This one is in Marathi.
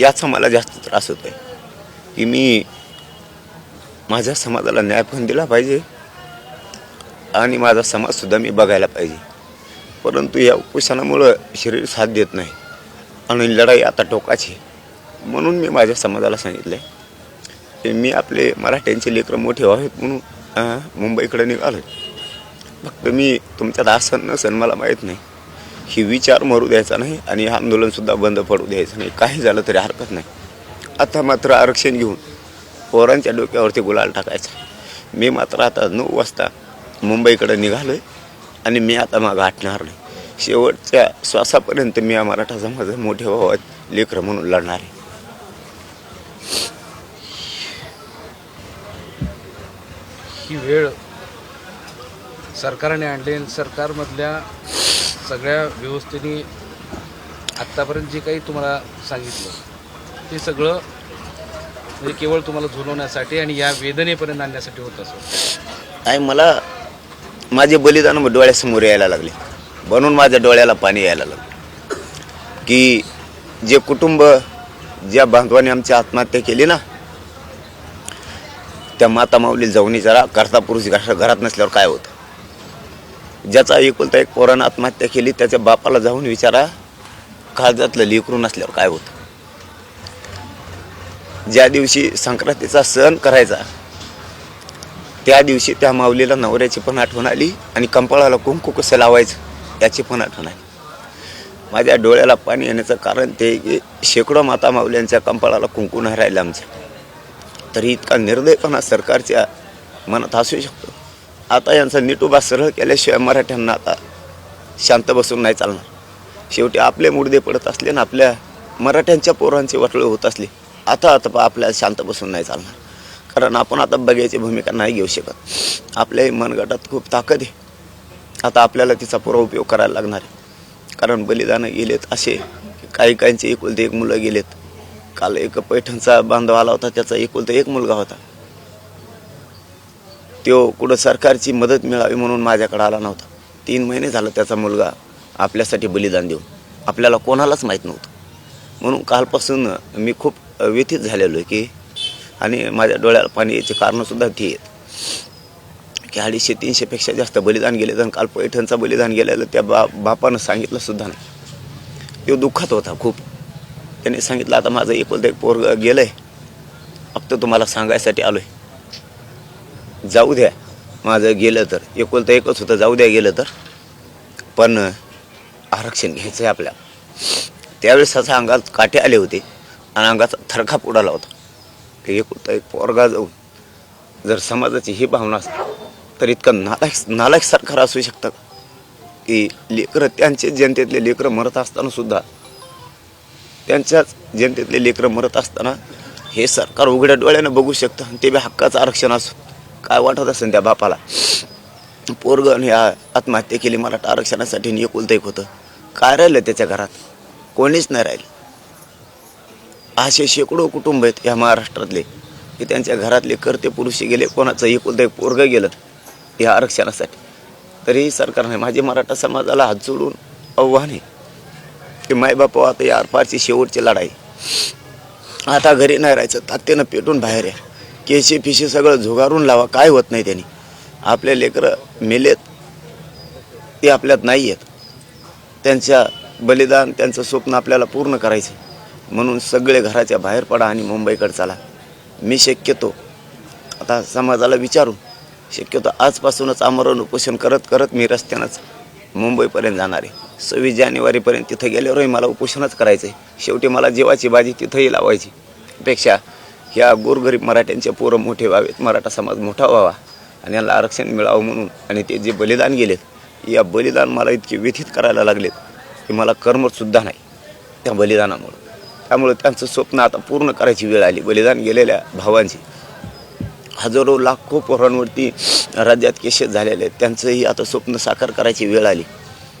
याचा मला जास्त त्रास होतो आहे की मी माझ्या समाजाला न्याय पण दिला पाहिजे आणि माझा समाजसुद्धा मी बघायला पाहिजे. परंतु या उपोषणामुळं शरीर साथ देत नाही आणि लढाई आता टोकाची म्हणून मी माझ्या समाजाला सांगितलं आहे की मी आपले मराठ्यांचे लेकरं मोठे व्हावेत म्हणून मुंबईकडे निघालो फक्त मी तुमच्यात आसन नसन मला माहीत नाही. ही विचार मरू द्यायचा नाही आणि आंदोलनसुद्धा बंद पडू द्यायचं नाही. काही झालं तरी हरकत नाही. आता मात्र आरक्षण घेऊन पोरांच्या डोक्यावरती गुलाल टाकायचा. मी मात्र आता नऊ वाजता मुंबईकडे निघालो आहे आणि मी आता मागं हटणार नाही. शेवटच्या श्वासापर्यंत मी या मराठा समाजात मोठे भावात लेकरं म्हणून लढणार आहे. ही वेळ सरकारने आणली सरकारमधल्या सगळ्या व्यवस्थेने आत्तापर्यंत जे काही तुम्हाला सांगितलं ते सगळं म्हणजे केवळ तुम्हाला झुलवण्यासाठी आणि या वेदनेपर्यंत आणण्यासाठी होत असं. आणि मला माझे बलिदान डोळ्यासमोर यायला लागले. म्हणून माझ्या डोळ्याला पाणी यायला लागलं. की जे कुटुंब ज्या बांधवाने आमची आत्महत्या केली ना त्या माता माऊली जाऊन जरा करता पुरुष घरा- घरात नसल्यावर काय होतं? ज्याचा एकुलता एक पोरानं आत्महत्या केली त्याच्या बापाला जाऊन विचारा काळजातलं लेकरू नसल्यावर काय होतं? ज्या दिवशी संक्रांतीचा सण करायचा त्या दिवशी त्या माऊलीला नवऱ्याची पण आठवण आली आणि कंपाळाला कुंकू कसं लावायचं याची पण आठवण आली. माझ्या डोळ्याला पाणी येण्याचं कारण ते की शेकडो माता माऊल्यांच्या कंपाळाला कुंकू नाही राहिलं आमच्या. तरी इतका निर्दयपणा सरकारच्या मनात असू शकतो. आता यांचा नीटुबा सरळ केल्याशिवाय मराठ्यांना आता शांत बसून नाही चालणार. शेवटी आपले मुडदे पडत असले ना आपल्या मराठ्यांच्या पोरांचे वाटोळे होत असले आता आता आपल्याला शांत बसून नाही चालणार. कारण आपण आता बघायची भूमिका नाही घेऊ शकत. आपल्या मनगटात खूप ताकद आहे. आता आपल्याला तिचा पुरा उपयोग करायला लागणार आहे. कारण बलिदानं गेलेत असे काही काहींचे एकुलते एक मुलं गेलेत. काल एक पैठणचा बांधव आला होता त्याचा एकुलता एक मुलगा होता. तो कुठं सरकारची मदत मिळावी म्हणून माझ्याकडे आला नव्हता. तीन महिने झालं त्याचा मुलगा आपल्यासाठी बलिदान देऊन. आपल्याला कोणालाच माहीत नव्हतं. म्हणून कालपासून मी खूप व्यथित झालेलो आहे की आणि माझ्या डोळ्याला पाणी याची कारणंसुद्धा ती आहेत. की अडीचशे तीनशेपेक्षा जास्त बलिदान गेले आणि काल पैठणचं बलिदान गेलेलं त्या बा बापानं सांगितलंसुद्धा नाही. तो दुःखात होता खूप. त्याने सांगितलं आता माझं एकुलतं एक पोरग गेलं आहे फक्त तुम्हाला सांगायसाठी आलो आहे जाऊ द्या. माझं गेलं तर. एकुलतं एकच होतं जाऊ द्या गेलं तर. पण आरक्षण घ्यायचं आहे आपल्या. त्यावेळेस असं अंगात काटे आले होते आणि अंगाचा थरकाप उडाला होता. की एकुलता एक पोरगा जाऊन जर समाजाची ही भावना असते तर इतकं नालायक नालायक सरकार असू शकतं का? की लेकरं त्यांचे जनतेतले लेकरं मरत असताना सुद्धा त्यांच्याच जनतेतले लेकरं मरत असताना हे सरकार उघड्या डोळ्यानं बघू शकतं आणि ते बी हक्काचं आरक्षण असो. काय वाटत असेल त्या बापाला? पोरगण ह्या आत्महत्या केली मराठा आरक्षणासाठी आणि एक होतं. काय राहिलं त्याच्या घरात? कोणीच नाही राहिलं. असे शेकडो कुटुंब आहेत ह्या महाराष्ट्रातले की त्यांच्या घरातले करते पुरुष गेले कोणाचं एकुलतं एक पोरगं गेलं या आरक्षणासाठी. तरीही सरकारने माझे मराठा समाजाला हात जोडून आव्हान आहे की मायबाप हो, आता या आरपारची शेवटची लढाई. आता घरी नाही राहायचं तात्यानं पेटून बाहेर या. केशी फिशी सगळं झुगारून लावा काय होत नाही त्यांनी. आपले लेकरं मेलेत ते आपल्यात नाही आहेत त्यांच्या बलिदान त्यांचं स्वप्न आपल्याला पूर्ण करायचं म्हणून सगळे घराच्या बाहेर पडा आणि मुंबईकडे चला. मी शक्यतो आता समाजाला विचारून शक्यतो आजपासूनच आमरण उपोषण करत करत मी रस्त्यानंच मुंबईपर्यंत जाणार आहे. सव्वीस जानेवारीपर्यंत तिथं गेल्यावरही मला उपोषणच करायचं आहे शेवटी मला जीवाची बाजी तिथंही लावायची. पेक्षा ह्या गोरगरीब मराठ्यांचे पोरं मोठे व्हावेत मराठा समाज मोठा व्हावा आणि यांना आरक्षण मिळावं म्हणून आणि ते जे बलिदान गेलेत या बलिदान मला इतके व्यथित करायला लागलेत की मला कर्मसुद्धा नाही त्या बलिदानामुळं. त्यामुळे त्यांचं स्वप्न आता पूर्ण करायची वेळ आली. बलिदान गेलेल्या भावांची. हजारो लाखो पोरांवरती राज्यात केसेस झालेले आहेत. त्यांचंही आता स्वप्न साकार करायची वेळ आली.